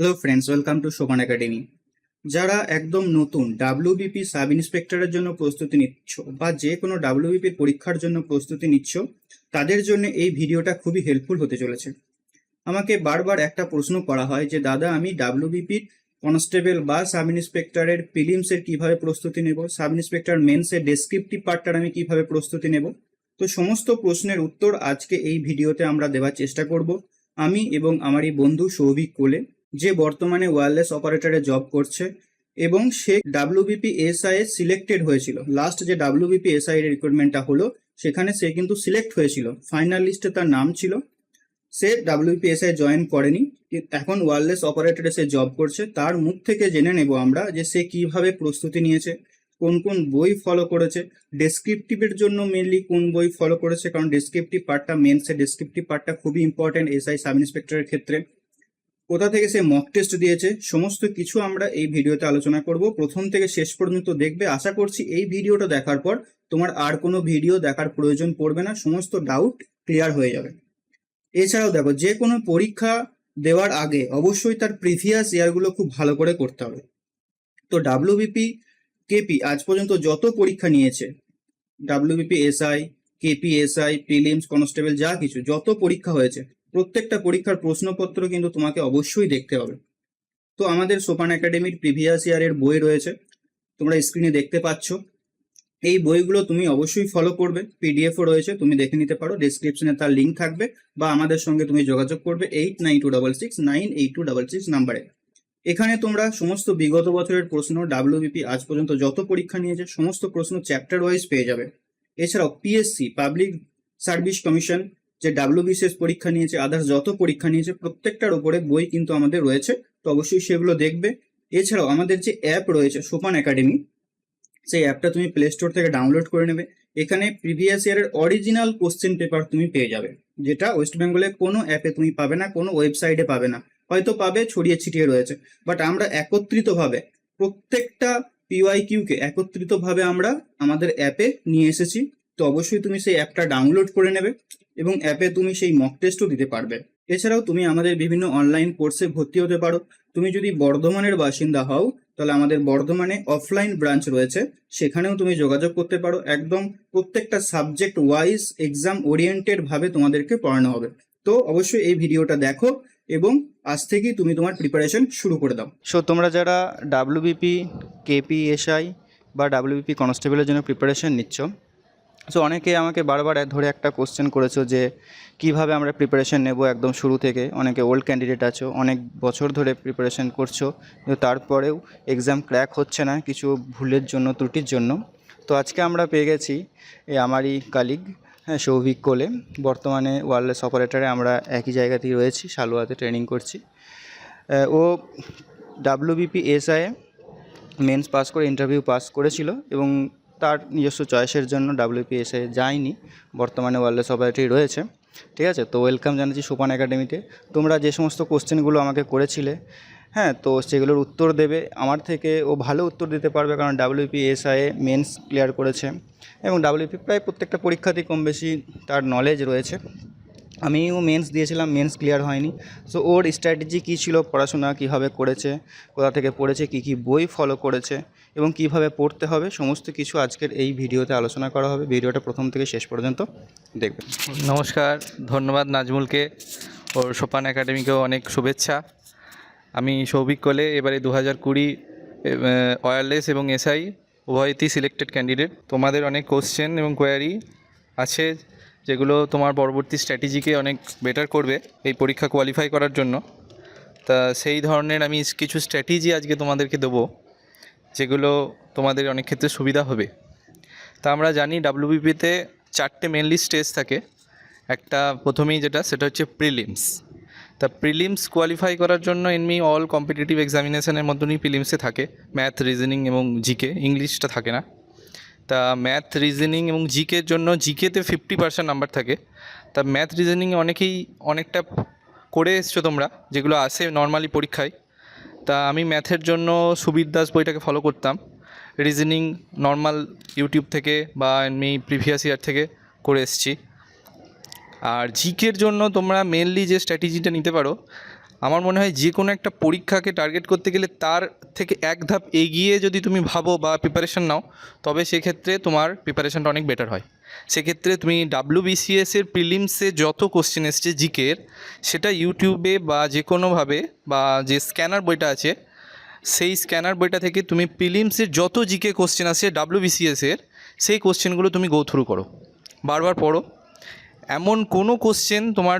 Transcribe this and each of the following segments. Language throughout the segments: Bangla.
Hello friends welcome to Sopan academy যারা একদম নতুন ডাব্লিউবিপি সাব ইন্সপেক্টরের জন্য প্রস্তুতি নিচ্ছ বা যে কোনো ডাব্লিউবিপির পরীক্ষার জন্য প্রস্তুতি নিচ্ছ, তাদের জন্য এই ভিডিওটা খুবই হেল্পফুল হতে চলেছে। আমাকে বারবার একটা প্রশ্ন করা হয় যে, দাদা, আমি ডাব্লিউবিপির কনস্টেবল বা সাব ইন্সপেক্টরের প্রিলিমসের কীভাবে প্রস্তুতি নেব? সাব ইন্সপেক্টর মেন্সের ডেসক্রিপটিভ পার্টটার আমি কীভাবে প্রস্তুতি নেব? তো সমস্ত প্রশ্নের উত্তর আজকে এই ভিডিওতে আমরা দেওয়ার চেষ্টা করব। আমি এবং আমার এই বন্ধু সৌভিক কোলে। যে বর্তমানে ওয়্যারলেস অপারেটরে জব করছে এবং সে ডাব্লিউবিপি এসআই এ সিলেক্টেড হয়েছিল। লাস্ট যে ডাব্লিউবিপি এসআই এর রিক্রুটমেন্টটা হলো, সেখানে সে কিন্তু সিলেক্ট হয়েছিল। ফাইনাল লিস্টে তার নাম ছিল। সে ডাব্লিউপি এসআই জয়েন করেনি। এখন ওয়্যারলেস অপারেটরে সে জব করছে। তার মুখ থেকে জেনে নেব আমরা যে সে কীভাবে প্রস্তুতি নিয়েছে, কোন কোন বই ফলো করেছে ডেসক্রিপটিভের জন্য মেনলি কোন বই ফলো করেছে, কারণ ডেসক্রিপটিভ পার্টটা মেন্সের ডেসক্রিপটিভ পার্টটা খুবই ইম্পর্টেন্ট এসআই সাব ইন্সপেক্টরের ক্ষেত্রে। কোথা থেকে সে মক টেস্ট দিয়েছে, সমস্ত কিছু আমরা এই ভিডিওতে আলোচনা করব। প্রথম থেকে শেষ পর্যন্ত দেখবে। আশা করছি এই ভিডিওটা দেখার পর তোমার আর কোনো ভিডিও দেখার প্রয়োজন পড়বে না, সমস্ত ডাউট ক্লিয়ার হয়ে যাবে। এছাড়াও দেখো, যে কোনো পরীক্ষা দেওয়ার আগে অবশ্যই তার প্রিভিয়াস ইয়ারগুলো খুব ভালো করে করতে হবে। তো ডাব্লিউবিপি কেপি আজ পর্যন্ত যত পরীক্ষা নিয়েছে WBP SI KP SI prelims constable যা কিছু, যত পরীক্ষা হয়েছে প্রত্যেকটা পরীক্ষার প্রশ্নপত্র কিন্তু তোমাকে অবশ্যই দেখতে হবে। তো আমাদের সোপান একাডেমির প্রিভিয়াস ইয়ারের বই রয়েছে, তোমরা স্ক্রিনে দেখতে পাচ্ছ। এই বইগুলো তুমি অবশ্যই ফলো করবে পিডিএফও রয়েছে, তুমি দেখে নিতে পারো ডিসক্রিপশনে তার লিঙ্ক থাকবে বা আমাদের সঙ্গে তুমি যোগাযোগ করবে eight nine two double six nine eight two double six নাম্বারে এখানে তোমরা সমস্ত বিগত বছরের প্রশ্ন ডাব্লিউবিপি আজ পর্যন্ত যত পরীক্ষা নিয়েছে, সমস্ত প্রশ্ন চ্যাপ্টার ওয়াইজ পেয়ে যাবে। এছাড়াও পিএসসি পাবলিক সার্ভিস কমিশন যে ডাব্লিউবিসিএস পরীক্ষা নিয়েছে, আদার্স যত পরীক্ষা নিয়েছে, প্রত্যেকটার উপরে বই কিন্তু আমাদের রয়েছে, তো অবশ্যই সেগুলো দেখবে। এছাড়াও আমাদের যে অ্যাপ রয়েছে সোপান একাডেমি সেই অ্যাপটা তুমি প্লে স্টোর থেকে ডাউনলোড করে নেবে। এখানে প্রিভিয়াস ইয়ারের অরিজিনাল কোশ্চেন পেপার তুমি পেয়ে যাবে, যেটা ওয়েস্ট বেঙ্গলে কোনো অ্যাপে তুমি পাবে না, কোনো ওয়েবসাইটে পাবে না। হয়তো পাবে, ছড়িয়ে ছিটিয়ে রয়েছে। বাট আমরা একত্রিতভাবে, প্রত্যেকটা পিওয়াই কিউকে একত্রিতভাবে আমরা আমাদের অ্যাপে নিয়ে এসেছি। তো অবশ্যই তুমি সেই অ্যাপটা ডাউনলোড করে নেবে। এবং অ্যাপে তুমি সেই মক টেস্টও দিতে পারবে। এছাড়াও তুমি আমাদের বিভিন্ন অনলাইন কোর্সে ভর্তি হতে পারো। তুমি যদি বর্ধমানের বাসিন্দা হও, তাহলে আমাদের বর্ধমানে অফলাইন ব্রাঞ্চ রয়েছে। সেখানেও তুমি যোগাযোগ করতে পারো। একদম প্রত্যেকটা সাবজেক্ট ওয়াইজ এক্সাম ওরিয়েন্টেড ভাবে তোমাদেরকে পড়ানো হবে। তো অবশ্যই এই ভিডিওটা দেখো এবং আজ থেকেই তুমি তোমার প্রিপারেশন শুরু করে দাও। সো তোমরা যারা ডাব্লিউবিপি কেপিএসআই বা ডাব্লিউবিপি কনস্টেবলের জন্য প্রিপারেশন নিচ্ছ সো অনেকে আমাকে বারবার ধরে একটা কোশ্চেন করেছ যে, কীভাবে আমরা প্রিপারেশন নেব একদম শুরু থেকে? অনেকে ওল্ড ক্যান্ডিডেট আছো, অনেক বছর ধরে প্রিপারেশন করছ কিন্তু তারপরেও এক্সাম ক্র্যাক হচ্ছে না, কিছু ভুলের জন্য, ত্রুটির জন্য। তো আজকে আমরা পেয়ে গেছি আমারই কালিগ হ্যাঁ সৌভিক কোলে। বর্তমানে ওয়ারলেস অপারেটরে আমরা একই জায়গাতেই রয়েছি, সালুয়াতে ট্রেনিং করছি। ও ডাব্লিউবিপি এসআইএ মেন্স পাস করে ইন্টারভিউ পাস করেছিল এবং তার নিজস্ব চয়েসের জন্য ডাব্লিউপিএসএ যায়নি। বর্তমানে ওয়ারলেস অপারেটরি রয়েছে। ঠিক আছে? তো ওয়েলকাম জানাচ্ছি সোপান একাডেমিতে। তোমরা যে সমস্ত কোশ্চেনগুলো আমাকে করেছিলে হ্যাঁ তো সেগুলোর উত্তর দেবে। আমার থেকে ও ভালো উত্তর দিতে পারবে কারণ ডাব্লিউপি ডাব্লিউপিএসআইএ মেন্স ক্লিয়ার করেছে এবং ডাব্লিউপি প্রায় প্রত্যেকটা পরীক্ষাতেই কম বেশি তার নলেজ রয়েছে। আমিও মেন্স দিয়েছিলাম মেন্স ক্লিয়ার হয়নি। সো ওর স্ট্র্যাটেজি কী ছিল, পড়াশোনা কীভাবে করেছে, কোথা থেকে পড়েছে, কী কী বই ফলো করেছে এবং কীভাবে পড়তে হবে, সমস্ত কিছু আজকের এই ভিডিওতে আলোচনা করা হবে। ভিডিওটা প্রথম থেকে শেষ পর্যন্ত দেখবেন। নমস্কার, ধন্যবাদ নাজমুলকে ওর সোপান একাডেমিকেও অনেক শুভেচ্ছা। আমি সৌভিক কলে, এবারে দু হাজার কুড়ি ওয়্যারলেস এবং এসআই, উভয়তেই সিলেক্টেড ক্যান্ডিডেট তোমাদের অনেক কোশ্চেন এবং কোয়ারি আছে, যেগুলো তোমার পরবর্তী স্ট্র্যাটেজিকে অনেক বেটার করবে এই পরীক্ষা কোয়ালিফাই করার জন্য। তা সেই ধরনের আমি কিছু স্ট্র্যাটেজি আজকে তোমাদেরকে দেবো। যেগুলো তোমাদের অনেক ক্ষেত্রে সুবিধা হবে। তা আমরা জানি ডাব্লিউবিপিতে চারটে মেনলি স্টেজ থাকে। একটা প্রথমেই যেটা, সেটা হচ্ছে প্রিলিমস তা প্রিলিমস কোয়ালিফাই করার জন্য এমনি অল কম্পিটিটিভ এক্সামিনেশনের মতনই প্রিলিমসে থাকে। ম্যাথ রিজনিং এবং জিকে ইংলিশটা থাকে না। তা ম্যাথ রিজনিং এবং জিকের জন্য জিকেতে ফিফটি পার্সেন্ট নাম্বার থাকে। তা ম্যাথ রিজনিংয়ে অনেকেই অনেকটা করে এসছো তোমরা, যেগুলো আসে নর্মালি পরীক্ষায়। তা আমি ম্যাথের জন্য সুবীর দাস বইটাকে ফলো করতাম। রিজনিং নর্মাল ইউটিউব থেকে বা এমনি প্রিভিয়াস ইয়ার থেকে করে এসেছি। আর জিকের জন্য তোমরা মেনলি যে স্ট্র্যাটেজিটা নিতে পারো আমার মনে হয় যে কোনো একটা পরীক্ষাকে টার্গেট করতে গেলে তার থেকে এক ধাপ এগিয়ে যদি তুমি ভাবো বা প্রিপারেশন নাও, তবে সেক্ষেত্রে তোমার প্রিপারেশানটা অনেক বেটার হয়। সেক্ষেত্রে তুমি ডাব্লিউ বিসিএসের প্রিলিমসে যত কোশ্চেন এসছে জিকের সেটা ইউটিউবে বা যে কোনোভাবে বা যে স্ক্যানার বইটা আছে, সেই স্ক্যানার বইটা থেকে তুমি প্রিলিমসের যত জিকে কোশ্চেন আছে ডাব্লিউ বিসিএসের সেই কোশ্চেনগুলো তুমি গো থ্রু করো। বারবার পড়ো। এমন কোনো কোশ্চেন তোমার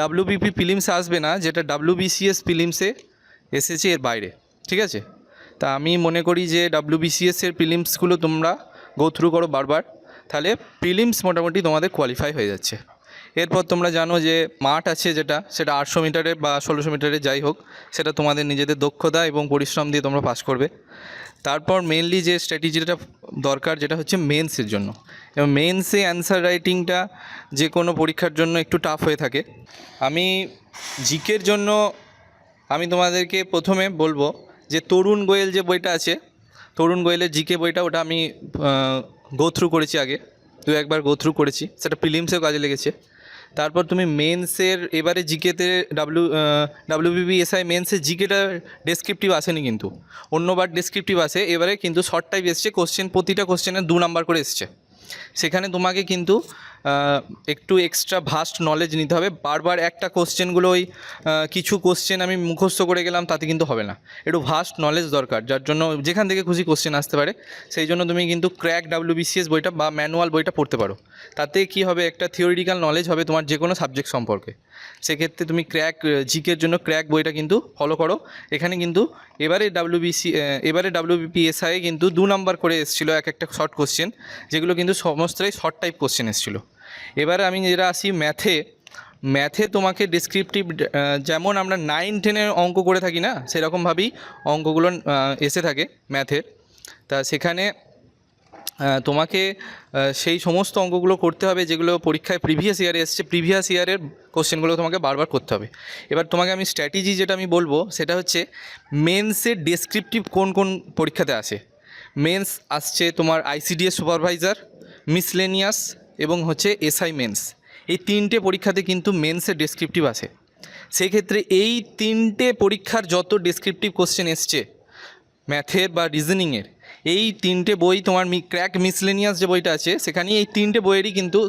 ডাব্লিউবিপি প্রিলিমসে আসবে না, যেটা ডাব্লিউবিসিএস ফিলিমসে এসেছে এর বাইরে, ঠিক আছে? তা আমি মনে করি যে ডাব্লিউবিসিএস এর প্রিলিমসগুলো তোমরা গো থ্রু করো বারবার, তাহলে প্রিলিমস মোটামুটি তোমাদের কোয়ালিফাই হয়ে যাচ্ছে। এরপর তোমরা জানো যে মাঠ আছে যেটা, সেটা আটশো মিটারে বা ষোলোশো মিটারে যাই হোক, সেটা তোমাদের নিজেদের দক্ষতা এবং পরিশ্রম দিয়ে তোমরা পাস করবে। তারপর মেনলি যে স্ট্র্যাটেজিটা দরকার, যেটা হচ্ছে মেন্সের জন্য। এবং মেন্সে অ্যান্সার রাইটিংটা যে কোনো পরীক্ষার জন্য একটু টাফ হয়ে থাকে। আমি জিকের জন্য আমি তোমাদেরকে প্রথমে বলব যে তরুণ গোয়েল যে বইটা আছে, তরুণ গোয়েলের জিকে বইটা ওটা আমি গোথ্রু করেছি আগে। দু একবার গো থ্রু করেছি। সেটা প্রিলিমসেও কাজে লেগেছে। তারপর তুমি মেন্সের এবারে জিকেতে ডাব্লিউ ডাব্লিউবিবি এসআই মেন্সের জিকেটা ডেসক্রিপটিভ আসেনি কিন্তু। অন্যবার ডেসক্রিপটিভ আসে, এবারে কিন্তু শর্ট টাইপ এসছে কোশ্চেন প্রতিটা কোশ্চেনের দু নাম্বার করে এসছে। সেখানে তোমাকে কিন্তু একটু এক্সট্রা ভাস্ট নলেজ নিতে হবে। বারবার একটা কোশ্চেনগুলো ওই কিছু কোশ্চেন আমি মুখস্থ করে গেলাম, তাতে কিন্তু হবে না। একটু ভাস্ট নলেজ দরকার, যার জন্য যেখান থেকে খুশি কোশ্চেন আসতে পারে, সেই জন্য তুমি কিন্তু ক্র্যাক ডাব্লিউবিসিএস বইটা বা ম্যানুয়াল বইটা পড়তে পারো। তাতে কি হবে, একটা থিওরিটিক্যাল নলেজ হবে তোমার যে কোনো সাবজেক্ট সম্পর্কে। সেক্ষেত্রে তুমি ক্র্যাক জিকের জন্য ক্র্যাক বইটা কিন্তু ফলো করো। এখানে কিন্তু এবারে ডাব্লিউবিসি এবারে ডাব্লিউবিপিএসআই কিন্তু দু নাম্বার করে এসেছিল এক একটা শর্ট কোশ্চেন যেগুলো কিন্তু সমস্তটাই শর্ট টাইপ কোশ্চেন এসেছিল। এবারে আমি যেটা আসি ম্যাথে ম্যাথে তোমাকে ডিসক্রিপটিভ যেমন আমরা নাইন টেনের অঙ্ক করে থাকি না সেরকমভাবেই অঙ্কগুলো এসে থাকে ম্যাথের তা সেখানে তোমাকে সেই সমস্ত অঙ্কগুলো করতে হবে যেগুলো পরীক্ষায় প্রিভিয়াস ইয়ারে এসছে। প্রিভিয়াস ইয়ারের কোশ্চেনগুলো তোমাকে বারবার করতে হবে। এবার তোমাকে আমি স্ট্র্যাটেজি যেটা আমি বলব, সেটা হচ্ছে মেন্সের ডেসক্রিপটিভ কোন কোন পরীক্ষাতে আসে? মেন্স আসছে তোমার আইসিডিএস সুপারভাইজার মিসলেনিয়াস এবং হচ্ছে এসআই মেন্স এই তিনটে পরীক্ষাতে কিন্তু মেন্সের ডেসক্রিপটিভ আসে সেক্ষেত্রে এই তিনটে পরীক্ষার যত ডেসক্রিপটিভ কোশ্চেন এসছে ম্যাথের বা রিজনিংয়ের এই তিনটে বই তোমার মি ক্র্যাক মিসলেনিয়াস যে বইটা আছে, সেখানে এই তিনটে বইয়েরই কিন্তু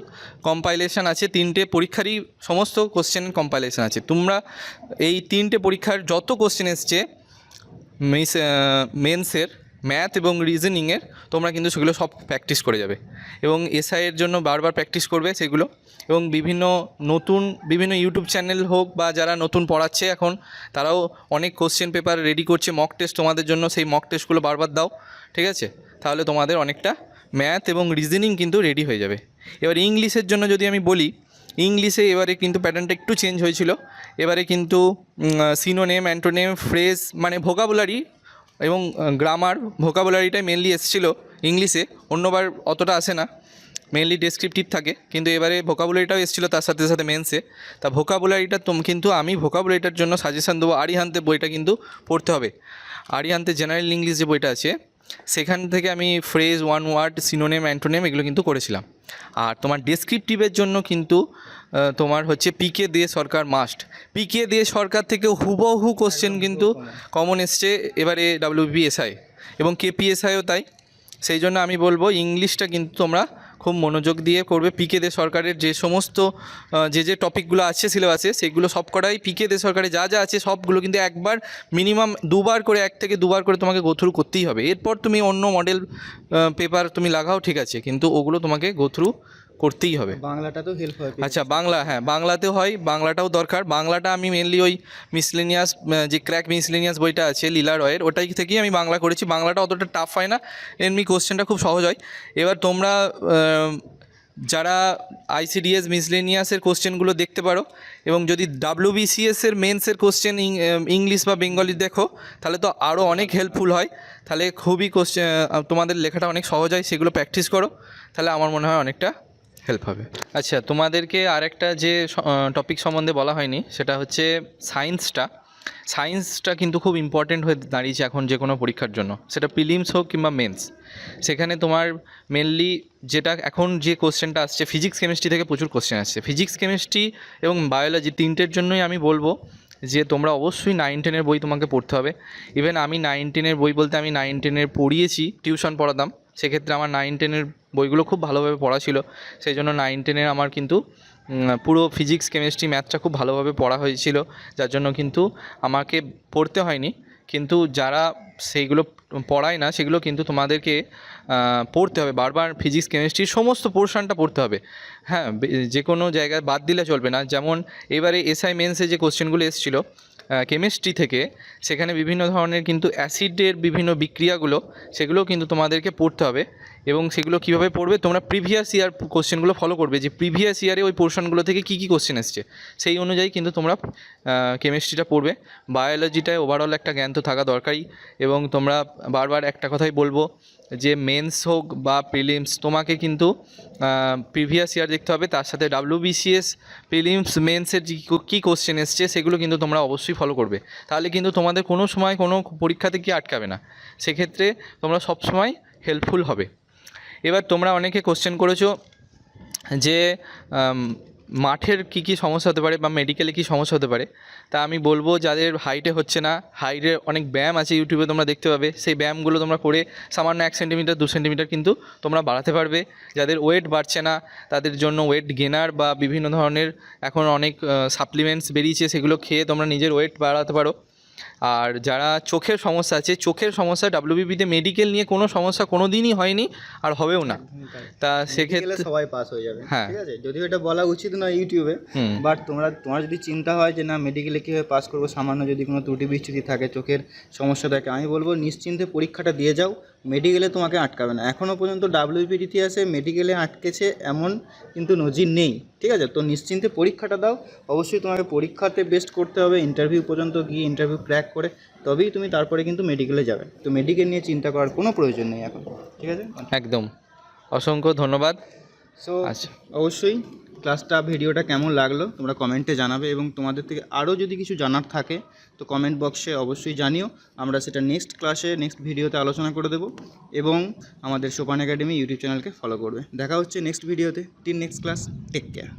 কম্পাইলেশন আছে, তিনটে পরীক্ষারই সমস্ত কোশ্চেনের কম্পাইলেশন আছে। তোমরা এই তিনটে পরীক্ষার যত কোশ্চেন এসছে মেন্সের ম্যাথ এবং রিজনিংয়ের তোমরা কিন্তু সেগুলো সব প্র্যাকটিস করে যাবে। এবং এসআইয়ের জন্য বারবার প্র্যাকটিস করবে সেগুলো। এবং বিভিন্ন নতুন, বিভিন্ন ইউটিউব চ্যানেল হোক বা যারা নতুন পড়াচ্ছে এখন, তারাও অনেক কোশ্চেন পেপার রেডি করছে মক টেস্ট তোমাদের জন্য, সেই মক টেস্টগুলো বারবার দাও, ঠিক আছে? তাহলে তোমাদের অনেকটা ম্যাথ এবং রিজনিং কিন্তু রেডি হয়ে যাবে। এবার ইংলিশের জন্য যদি আমি বলি ইংলিশে এবারে কিন্তু প্যাটার্নটা একটু চেঞ্জ হয়েছিল। এবারে কিন্তু সিনোনেম অ্যান্টোনেম ফ্রেজ মানে ভোকাবুলারি এবং গ্রামার ভোকাবুলারিটাই মেনলি এসেছিল ইংলিশে, অন্যবার অতটা আসে না মেনলি ডেসক্রিপটিভ থাকে, কিন্তু এবারে ভোকাবুলারিটাও এসেছিল, তার সাথে সাথে মেন্সে তা ভোকাবুলারিটা তো কিন্তু আমি ভোকাবুলারিটার জন্য সাজেশান দেবো আরিহান্তে বইটা কিন্তু পড়তে হবে। আরিহান্তে জেনারেল ইংলিশ যে বইটা আছে সেখান থেকে আমি phrase one word synonym antonym এগুলো কিন্তু করেছিলাম। আর তোমার ডেসক্রিপটিভের জন্য কিন্তু তোমার হচ্ছে পিকে দিয়ে সরকার মাস্ট পিকে দিয়ে সরকার থেকে হুবহু কোশ্চেন কিন্তু কমন এসছে এবারে ডাব্লিউবিএসআই এবং কেপিএসআইও তাই। সেই জন্য আমি বলব ইংলিশটা কিন্তু তোমরা খুব মনোযোগ দিয়ে করবে। পিকে দে সরকারের যে সমস্ত যে যে টপিকগুলো আছে সিলেবাসে সেগুলো সব কটাই পিকে দে সরকারে যা যা আছে সবগুলো কিন্তু একবার মিনিমাম দুবার করে, এক থেকে দুবার করে তোমাকে গোথরু করতেই হবে। এরপর তুমি অন্য মডেল পেপার তুমি লাগাও, ঠিক আছে। কিন্তু ওগুলো তোমাকে গোথ্রু করতেই হবে। বাংলাটাতেও হেল্প হয় আচ্ছা বাংলা হ্যাঁ বাংলাতেও হয় বাংলাটাও দরকার। বাংলাটা আমি মেনলি ওই মিসলেনিয়াস যে ক্র্যাক মিসলেনিয়াস বইটা আছে লীলা রয়ের ওটাই থেকেই আমি বাংলা করেছি। বাংলাটা অতটা টাফ হয় না। এমনি কোশ্চেনটা খুব সহজ হয়। এবার তোমরা যারা আইসিডিএস মিসলেনিয়াসের কোশ্চেনগুলো দেখতে পারো এবং যদি ডাব্লিউবিসিএস এর মেন্সের কোশ্চেন ইংলিশ বা বেঙ্গলি দেখো তাহলে তো আরও অনেক হেল্পফুল হয়। তাহলে খুবই কোশ্চেন তোমাদের লেখাটা অনেক সহজ হয় সেগুলো প্র্যাকটিস করো। তাহলে আমার মনে হয় অনেকটা হেল্প হবে। আচ্ছা তোমাদেরকে আরেকটা যে টপিক সম্বন্ধে বলা হয়নি, সেটা হচ্ছে সায়েন্সটা সায়েন্সটা কিন্তু খুব ইম্পর্টেন্ট হয়ে দাঁড়িয়েছে এখন যে কোনো পরীক্ষার জন্য। সেটা প্রিলিমস হোক কিংবা মেন্স সেখানে তোমার মেনলি যেটা এখন যে কোশ্চেনটা আসছে ফিজিক্স কেমিস্ট্রি থেকে প্রচুর কোশ্চেন আসছে। ফিজিক্স কেমিস্ট্রি এবং বায়োলজি তিনটের জন্যই আমি বলব যে, তোমরা অবশ্যই নাইন টেনের বই তোমাকে পড়তে হবে। ইভেন আমি নাইন টেনের বই বলতে আমি নাইন টেনের পড়িয়েছি টিউশন পড়াতাম। সেক্ষেত্রে আমার নাইন টেনের বইগুলো খুব ভালোভাবে পড়া ছিল। সেই জন্য নাইন টেনের আমার কিন্তু পুরো ফিজিক্স কেমিস্ট্রি ম্যাথটা খুব ভালোভাবে পড়া হয়েছিল। যার জন্য কিন্তু আমাকে পড়তে হয়নি। কিন্তু যারা সেইগুলো পড়ায় না, সেগুলো কিন্তু তোমাদেরকে পড়তে হবে। বারবার ফিজিক্স কেমিস্ট্রির সমস্ত পোর্শনটা পড়তে হবে। হ্যাঁ যে কোনো জায়গায় বাদ দিলে চলবে না। যেমন এবারে এসআই মেন্সে যে কোশ্চেনগুলো এসেছিল কেমিস্ট্রি থেকে সেখানে বিভিন্ন ধরনের কিন্তু অ্যাসিডের বিভিন্ন বিক্রিয়াগুলো, সেগুলোও কিন্তু তোমাদেরকে পড়তে হবে। এবং সেগুলো কীভাবে পড়বে, তোমরা প্রিভিয়াস ইয়ার কোশ্চেনগুলো ফলো করবে যে প্রিভিয়াস ইয়ারে ওই পোর্শনগুলো থেকে কী কী কোশ্চেন এসছে। সেই অনুযায়ী কিন্তু তোমরা কেমিস্ট্রিটা পড়বে। বায়োলজিটায় ওভারঅল একটা জ্ঞান তো থাকা দরকারই। এবং তোমরা বারবার একটা কথাই বলব যে মেন্স হোক বা প্রিলিমস, তোমাকে কিন্তু প্রিভিয়াস ইয়ার দেখতে হবে। তার সাথে ডাব্লিউবিসিএস প্রিলিমস মেন্সের যে কী কোশ্চেন এসছে, সেগুলো কিন্তু তোমরা অবশ্যই ফলো করবে। তাহলে কিন্তু তোমাদের কোনো সময় কোনো পরীক্ষাতে কি আটকাবে না। সেক্ষেত্রে তোমরা সবসময় হেল্পফুল হবে। এবার তোমরা অনেকে কোশ্চেন করেছ যে মাঠের কি কি সমস্যা হতে পারে বা মেডিকেলে কি সমস্যা হতে পারে, তা আমি বলব যাদের হাইটে হচ্ছে না হাইটে অনেক ব্যায়াম আছে ইউটিউবে তোমরা দেখতে পাবে, সেই ব্যায়ামগুলো তোমরা করে সামান্য এক সেন্টিমিটার দু সেন্টিমিটার কিন্তু তোমরা বাড়াতে পারবে। যাদের ওয়েট বাড়ছে না, তাদের জন্য ওয়েট গেনার বা বিভিন্ন ধরনের এখন অনেক সাপ্লিমেন্টস বেরিয়েছে, সেগুলো খেয়ে তোমরা নিজের ওয়েট বাড়াতে পারো। আর যারা চোখের সমস্যা আছে চোখের সমস্যা ডাব্লিউবিপিতে মেডিকেল নিয়ে কোনো সমস্যা কোনো দিনই হয়নি আর হবেও না। তা সেক্ষেত্রে সবাই পাস হয়ে যাবে হ্যাঁ। ঠিক আছে? যদিও এটা বলা উচিত না ইউটিউবে বাট তোমরা তোমার যদি চিন্তা হয় যে না মেডিকেলে কীভাবে পাস করব সামান্য যদি কোনো ত্রুটি বিচ্ছুতি থাকে চোখের সমস্যা থাকে আমি বলব নিশ্চিন্তে পরীক্ষাটা দিয়ে যাও মেডিকেলে তোমাকে আটকাবে না। এখনও পর্যন্ত ডাব্লিউপির ইতিহাসে মেডিকেলে আটকেছে এমন কিন্তু নজির নেই ঠিক আছে? তো নিশ্চিন্তে পরীক্ষাটা দাও। অবশ্যই তোমাকে পরীক্ষাতে বেস্ট করতে হবে ইন্টারভিউ পর্যন্ত গিয়ে ইন্টারভিউ ক্র্যাক করে তবেই তুমি তারপরে কিন্তু মেডিকেলে যাবে। তো মেডিকেল নিয়ে চিন্তা করার কোনো প্রয়োজন নেই এখন ঠিক আছে? একদম। অসংখ্য ধন্যবাদ। সো আচ্ছা। অবশ্যই ক্লাসটা ভিডিওটা কেমন লাগল, তোমরা কমেন্টে জানাবে এবং তোমাদের থেকে আরও যদি কিছু জানার থাকে, তো কমেন্ট বক্সে অবশ্যই জানিও। আমরা সেটা নেক্সট ক্লাসে নেক্সট ভিডিওতে আলোচনা করে দেব এবং আমাদের সোপান একাডেমি ইউটিউব চ্যানেলকে ফলো করবে। দেখা হচ্ছে নেক্সট ভিডিওতে টিন নেক্সট ক্লাস টেক কেয়ার